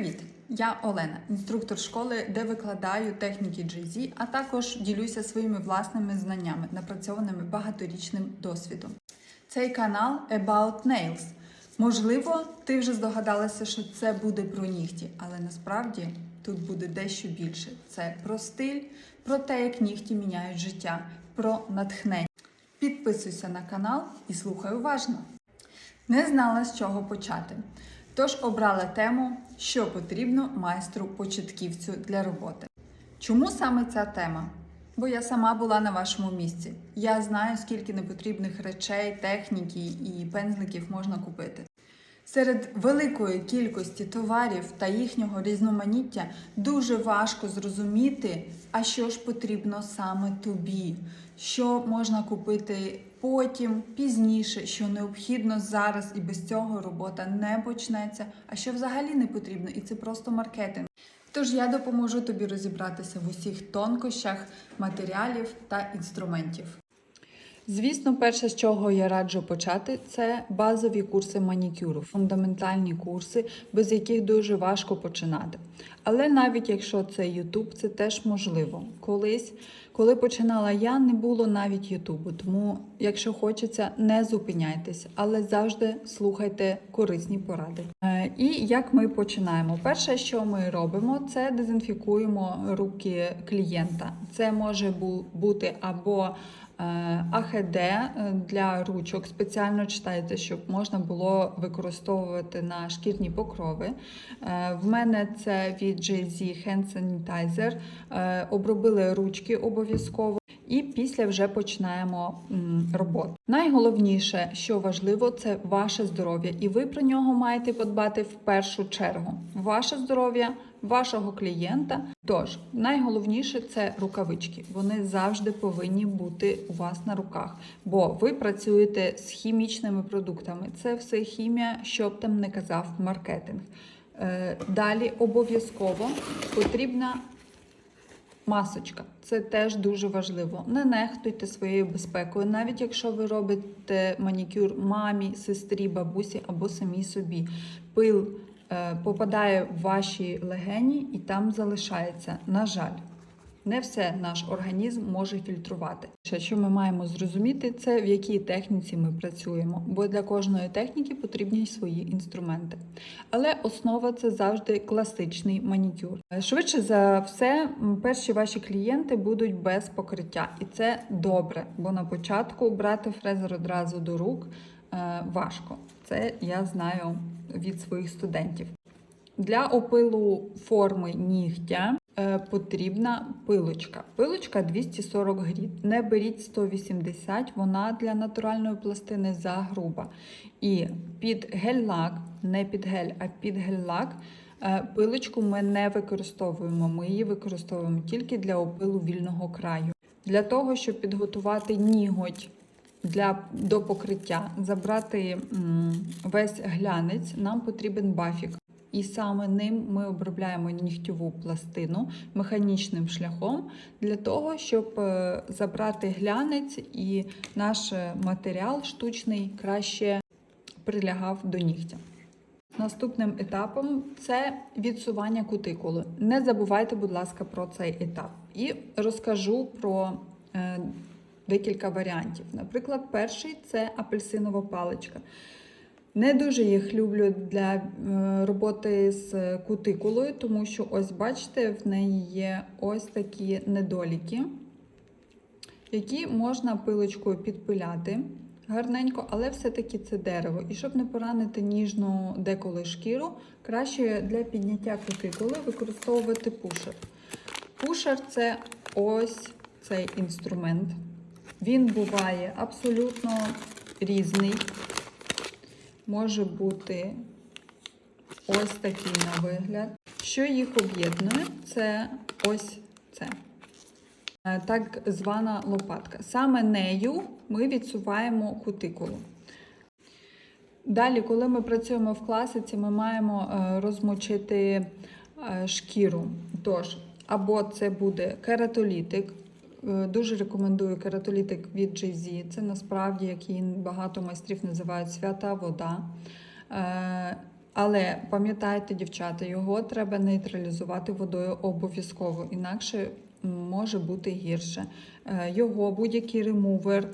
Привіт! Я Олена, інструктор школи, де викладаю техніки GZ, а також ділюся своїми власними знаннями, напрацьованими багаторічним досвідом. Цей канал About Nails. Можливо, ти вже здогадалася, що це буде про нігті, але насправді тут буде дещо більше. Це про стиль, про те, як нігті міняють життя, про натхнення. Підписуйся на канал і слухай уважно. Не знала, з чого почати. Тож обрала тему, що потрібно майстру-початківцю для роботи. Чому саме ця тема? Бо я сама була на вашому місці. Я знаю, скільки непотрібних речей, техніки і пензликів можна купити. Серед великої кількості товарів та їхнього різноманіття дуже важко зрозуміти, а що ж потрібно саме тобі, що можна купити потім, пізніше, що необхідно зараз, і без цього робота не почнеться, а що взагалі не потрібно, і це просто маркетинг. Тож я допоможу тобі розібратися в усіх тонкощах матеріалів та інструментів. Звісно, перше, з чого я раджу почати, це базові курси манікюру, фундаментальні курси, без яких дуже важко починати. Але навіть якщо це YouTube, це теж можливо. Колись, коли починала я, не було навіть Ютубу. Тому, якщо хочеться, не зупиняйтесь, але завжди слухайте корисні поради. Е, І як ми починаємо? Перше, що ми робимо, це дезінфікуємо руки клієнта. Це може бути або АХД е, для ручок спеціально читайте, щоб можна було використовувати на шкірні покрови. Е, В мене це від JZ Hand Sanitizer. Е, Обробили ручки обов'язково. І після вже починаємо роботу. Найголовніше, що важливо, це ваше здоров'я, і ви про нього маєте подбати в першу чергу. Ваше здоров'я вашого клієнта. Тож найголовніше це рукавички. Вони завжди повинні бути у вас на руках, бо ви працюєте з хімічними продуктами. Це все хімія, що б там не казав маркетинг. Е, Далі обов'язково потрібна Масочка це теж дуже важливо. Не нехтуйте своєю безпекою, навіть якщо ви робите манікюр мамі, сестрі, бабусі або самій собі. Пил попадає в ваші легені і там залишається. На жаль, не все наш організм може фільтрувати. Що ми маємо зрозуміти, це в якій техніці ми працюємо, бо для кожної техніки потрібні свої інструменти. Але основа це завжди класичний манікюр. Швидше за все, перші ваші клієнти будуть без покриття, і це добре, бо на початку брати фрезер одразу до рук е, важко. Це я знаю від своїх студентів. Для опилу форми нігтя е, потрібна пилочка. Пилочка 240 гріт. Не беріть 180, вона для натуральної пластини загруба. І під гель-лак, не під гель, а під гель-лак, е, пилочку ми не використовуємо. Ми її використовуємо тільки для опилу вільного краю. Для того, щоб підготувати ніготь для, до покриття, забрати весь глянець, нам потрібен бафік. І саме ним ми обробляємо нігтьову пластину механічним шляхом для того, щоб е, забрати глянець і наш е, матеріал штучний краще прилягав до нігтя. Наступним етапом це відсування кутикули. Не забувайте, будь ласка, про цей етап. І розкажу про е, декілька варіантів. Наприклад, перший це апельсинова паличка. Не дуже їх люблю для е, роботи з кутикулою, тому що, ось бачите, в неї є ось такі недоліки, які можна пилочкою підпиляти гарненько, але все-таки це дерево. І щоб не поранити ніжну деколи шкіру, краще для підняття кутикули використовувати пушер. Пушер це ось цей інструмент. Він буває абсолютно різний. Може бути ось такий на вигляд. Що їх об'єднує, це ось це. Е, Так звана лопатка. Саме нею ми відсуваємо кутикулу. Далі, коли ми працюємо в класиці, ми маємо е, розмочити е, шкіру. Тож, або це буде кератолітик. Е, Дуже рекомендую кератолітик від JZ. Це насправді, як її багато майстрів називають свята вода. Е, Але пам'ятайте, дівчата, його треба нейтралізувати водою обов'язково, інакше може бути гірше. Е, Його будь-який ремувер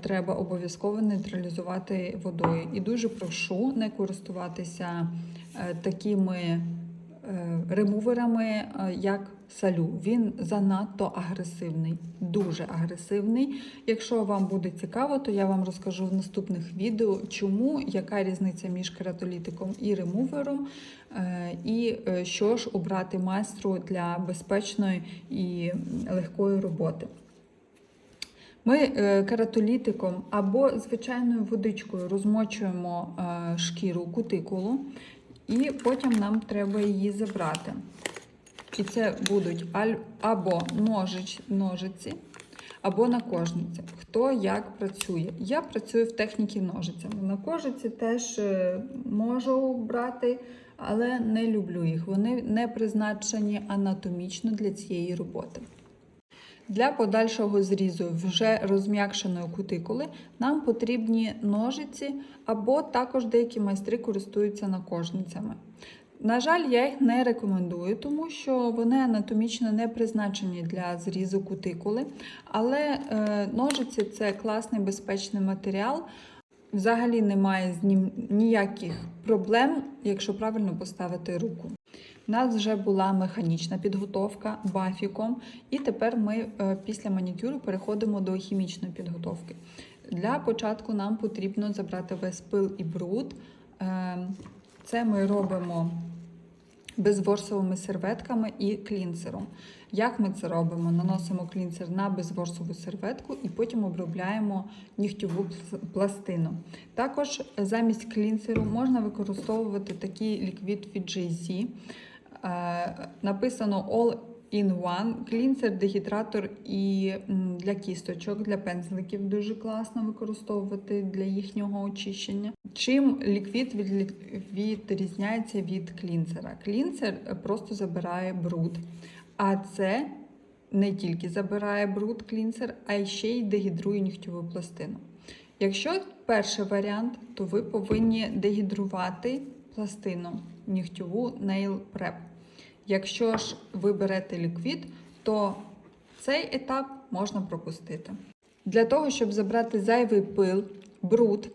треба обов'язково нейтралізувати водою. І дуже прошу не користуватися такими ремуверами, е, як салю. Він занадто агресивний, дуже агресивний. Якщо вам буде цікаво, то я вам розкажу в наступних відео, чому, яка різниця між кератолітиком і ремувером, е, і е, що ж обрати майстру для безпечної і легкої роботи. Ми е, кератолітиком або звичайною водичкою розмочуємо е, шкіру кутикулу, і потім нам треба її забрати. І це будуть аль- або ножич, ножиці, або накожниці. Хто як працює. Я працюю в техніці ножицями. На кожиці теж е, можу брати, але не люблю їх. Вони не призначені анатомічно для цієї роботи. Для подальшого зрізу вже розм'якшеної кутикули нам потрібні ножиці, або також деякі майстри користуються накожницями. На жаль, я їх не рекомендую, тому що вони анатомічно не призначені для зрізу кутикули. Але е, ножиці це класний безпечний матеріал. Взагалі немає з ним ніяких проблем, якщо правильно поставити руку. У нас вже була механічна підготовка бафіком, і тепер ми е, після манікюру переходимо до хімічної підготовки. Для початку нам потрібно забрати весь пил і бруд. Е, Це ми робимо безворсовими серветками і клінсером. Як ми це робимо? Наносимо клінсер на безворсову серветку і потім обробляємо нігтєву пл- пластину. Також замість клінсеру можна використовувати такий ліквід від JC. Е, Написано All in One, клінсер, дегідратор і для кісточок, для пензликів дуже класно використовувати для їхнього очищення. Чим ліквід відрізняється від клінсера? Клінсер просто забирає бруд, а це не тільки забирає бруд клінсер, а ще й дегідрує нігтєву пластину. Якщо перший варіант, то ви повинні дегідрувати пластину нігтєву Nail Prep. Якщо ж ви берете ліквід, то цей етап можна пропустити. Для того, щоб забрати зайвий пил, бруд,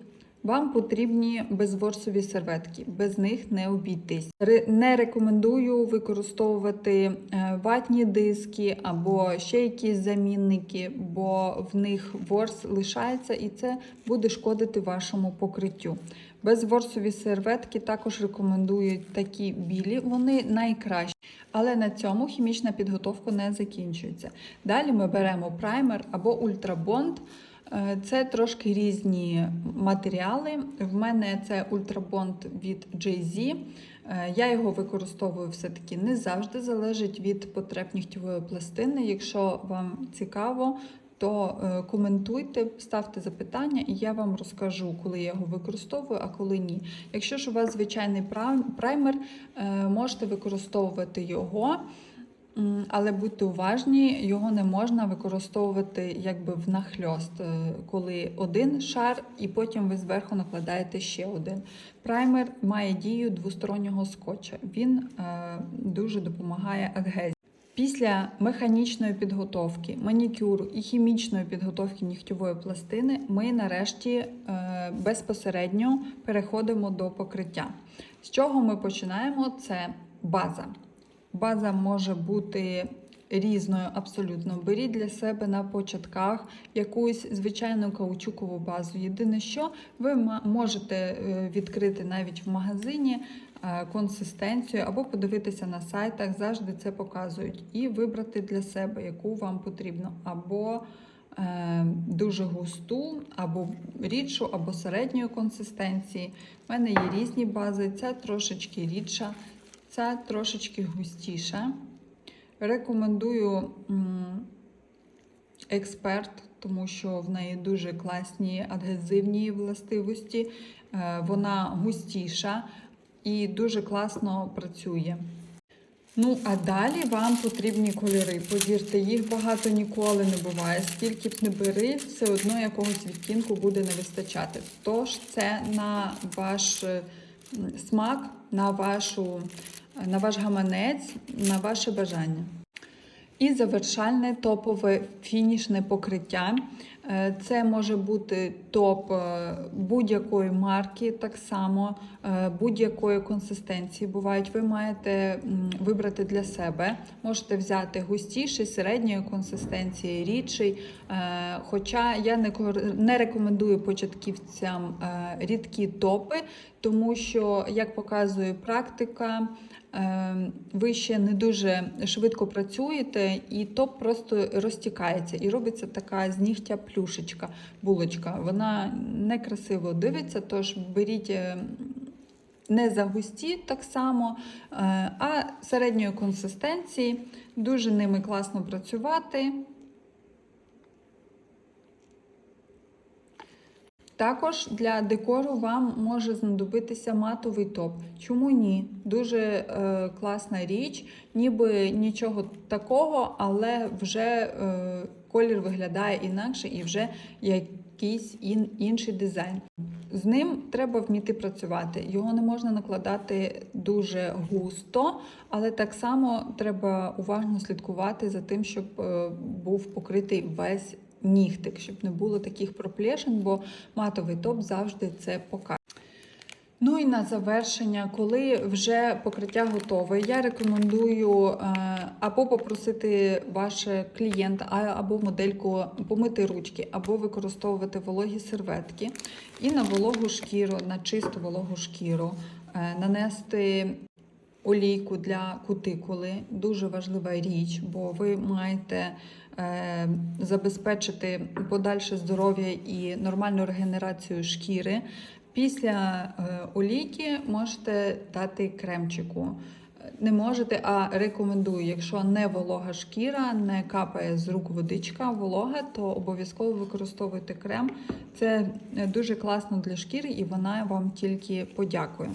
вам потрібні безворсові серветки, без них не обійтись. Не рекомендую використовувати е, ватні диски або ще якісь замінники, бо в них ворс лишається і це буде шкодити вашому покриттю. Безворсові серветки також рекомендують такі білі, вони найкращі. Але на цьому хімічна підготовка не закінчується. Далі ми беремо праймер або ультрабонд. Е, Це трошки різні матеріали. В мене це ультрабонд від JZ. Е, Я його використовую все-таки не завжди, залежить від потреб нігтєвої пластини. Якщо вам цікаво, то е, коментуйте, ставте запитання, і я вам розкажу, коли я його використовую, а коли ні. Якщо ж у вас звичайний праймер, можете використовувати його. Але будьте уважні, його не можна використовувати якби внахльост, е, коли один шар, і потім ви зверху накладаєте ще один. Праймер має дію двостороннього скотча. Він е, дуже допомагає адгезії. Після механічної підготовки, манікюру і хімічної підготовки нігтєвої пластини ми нарешті е, безпосередньо переходимо до покриття. З чого ми починаємо? Це база. База може бути різною абсолютно. Беріть для себе на початках якусь звичайну каучукову базу. Єдине, що ви можете е, відкрити навіть в магазині е, консистенцію або подивитися на сайтах, завжди це показують, і вибрати для себе, яку вам потрібно, або е, дуже густу, або рідшу, або середньої консистенції. У мене є різні бази, ця трошечки рідша, ця трошечки густіша. Рекомендую експерт, тому що в неї дуже класні адгезивні властивості. Е, Вона густіша і дуже класно працює. Ну, а далі вам потрібні кольори. Повірте, їх багато ніколи не буває. Скільки б не бери, все одно якогось відтінку буде не вистачати. Тож це на ваш смак на, вашу, на ваш гаманець, на ваше бажання. І завершальне топове фінішне покриття. Е, Це може бути топ е, будь-якої марки, так само е, будь-якої консистенції. Бувають, ви маєте вибрати для себе. Можете взяти густіший, середньої консистенції, рідший. Хоча я не рекомендую початківцям рідкі топи, тому що, як показує практика, ви ще не дуже швидко працюєте, і топ просто розтікається, і робиться така з нігтя плюшечка, булочка. Вона некрасиво дивиться, тож беріть. не Не загусті так само, е, а середньої консистенції. Дуже ними класно працювати. Також для декору вам може знадобитися матовий топ. Чому ні? Дуже е, класна річ, ніби нічого такого, але вже е, колір виглядає інакше і вже якийсь ін, інший дизайн. З ним треба вміти працювати. Його не можна накладати дуже густо, але так само треба уважно слідкувати за тим, щоб е, був покритий весь нігтик, щоб не було таких проплешин, бо матовий топ завжди це покаже. Ну і на завершення, коли вже покриття готове, я рекомендую е, або попросити ваше клієнта, або модельку помити ручки, або використовувати вологі серветки і на вологу шкіру, на чисту вологу шкіру е, нанести олійку для кутикули. Дуже важлива річ, бо ви маєте е, забезпечити подальше здоров'я і нормальну регенерацію шкіри. Після е, олійки можете дати кремчику. Не можете, а рекомендую, якщо не волога шкіра, не капає з рук водичка волога, то обов'язково використовуйте крем. Це е, дуже класно для шкіри і вона вам тільки подякує.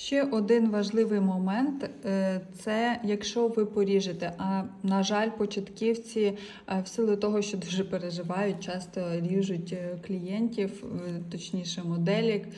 Ще один важливий момент е, це якщо ви поріжете. А на жаль, початківці е, в силу того, що дуже переживають, часто ріжуть е, клієнтів, точніше моделік.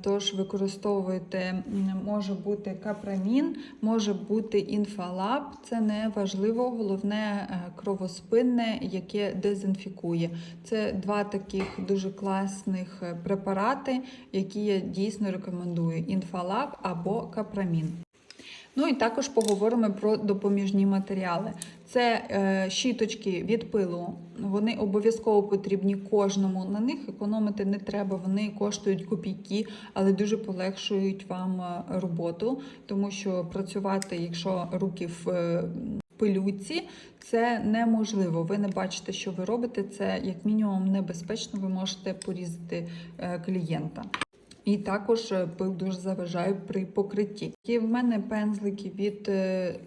Тож використовуйте, може бути капрамін, може бути інфалаб. Це не важливо, головне кровоспинне, яке дезінфікує. Це два таких дуже класних препарати, які я дійсно рекомендую: інфалаб або капрамін. Ну і також поговоримо про допоміжні матеріали. Це е, щіточки від пилу. Вони обов'язково потрібні кожному. На них економити не треба. Вони коштують копійки, але дуже полегшують вам е, роботу, тому що працювати, якщо руки в е, пилюці, це неможливо. Ви не бачите, що ви робите. Це як мінімум небезпечно. Ви можете порізати е, клієнта. І також е, пил дуже заважає при покритті. Є в мене пензлики від е,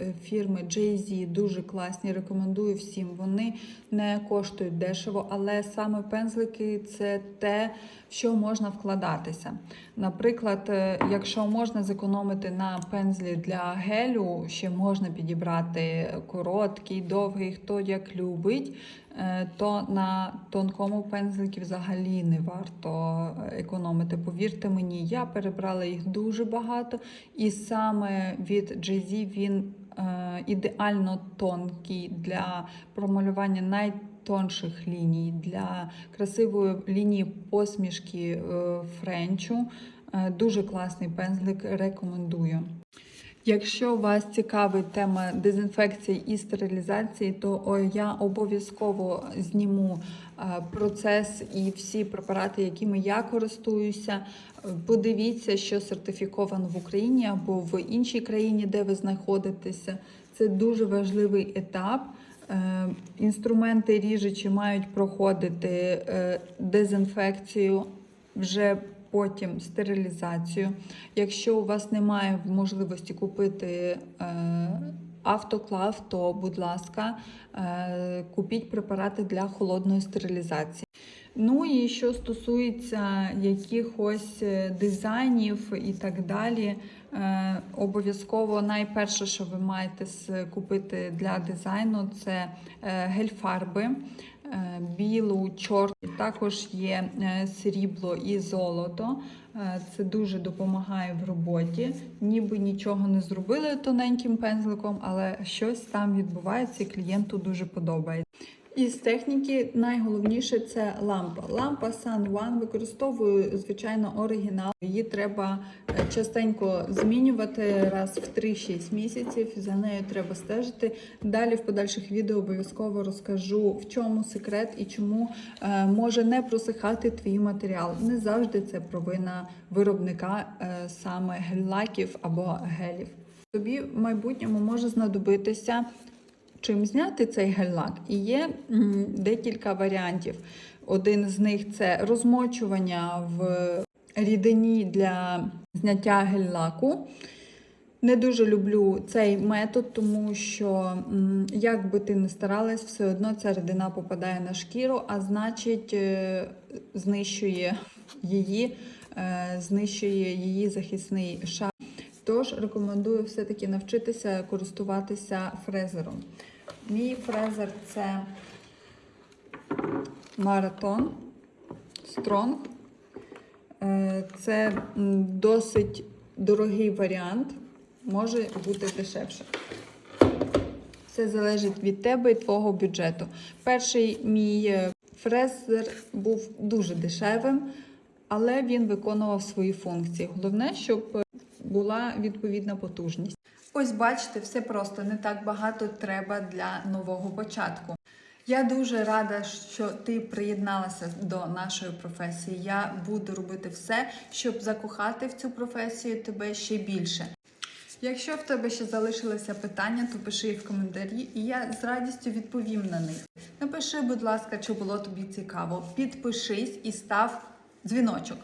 е, фірми Jay-Z, дуже класні. Рекомендую всім. Вони не коштують дешево, але саме пензлики це те, в що можна вкладатися. Наприклад, якщо можна зекономити на пензлі для гелю, ще можна підібрати короткий, довгий, хто як любить. Е, То на тонкому пензликі взагалі не варто економити. Повірте мені, я перебрала їх дуже багато, і саме від Jay-Z він е, ідеально тонкий для промалювання найтонших ліній, для красивої лінії посмішки е, френчу. Е, Дуже класний пензлик, рекомендую. Якщо вас цікавить тема дезінфекції і стерилізації, то я обов'язково зніму е, процес і всі препарати, якими я користуюся. Подивіться, що сертифіковано в Україні або в іншій країні, де ви знаходитеся. Це дуже важливий етап. Е, Інструменти ріжучі мають проходити е, дезінфекцію вже потім стерилізацію. Якщо у вас немає можливості купити е, автоклав, то, будь ласка, е, купіть препарати для холодної стерилізації. Ну і що стосується якихось е, дизайнів і так далі, обов'язково найперше, що ви маєте купити для дизайну, це гель-фарби. Е, білу, чорну. Також є е, срібло і золото. Е, Це дуже допомагає в роботі. Ніби нічого не зробили тоненьким пензликом, але щось там відбувається і клієнту дуже подобається. Із техніки найголовніше це лампа. Лампа Sun One використовую звичайно оригінал. Її треба е, частенько змінювати раз в 3-6 місяців. За нею треба стежити. Далі в подальших відео обов'язково розкажу, в чому секрет і чому е, може не просихати твій матеріал. Не завжди це провина виробника е, саме гель-лаків або гелів. Тобі в майбутньому може знадобитися чим зняти цей гель-лак. І є декілька варіантів. Один з них це розмочування в рідині для зняття гель-лаку. Не дуже люблю цей метод, тому що, як би ти не старалась, все одно ця рідина попадає на шкіру, а значить, е, знищує її, е, знищує її захисний шар. Тож рекомендую все-таки навчитися користуватися фрезером. Мій фрезер це Marathon Strong. Е, Це досить дорогий варіант, може бути дешевше. Все залежить від тебе і твого бюджету. Перший мій е, фрезер був дуже дешевим, але він виконував свої функції. Головне, щоб е, була відповідна потужність. Ось бачите, все просто не так багато треба для нового початку. Я дуже рада, що ти приєдналася до нашої професії. Я буду робити все, щоб закохати в цю професію тебе ще більше. Якщо в тебе ще залишилися питання, то пиши їх в коментарі, і я з радістю відповім на них. Напиши, будь ласка, чи було тобі цікаво. Підпишись і став дзвіночок.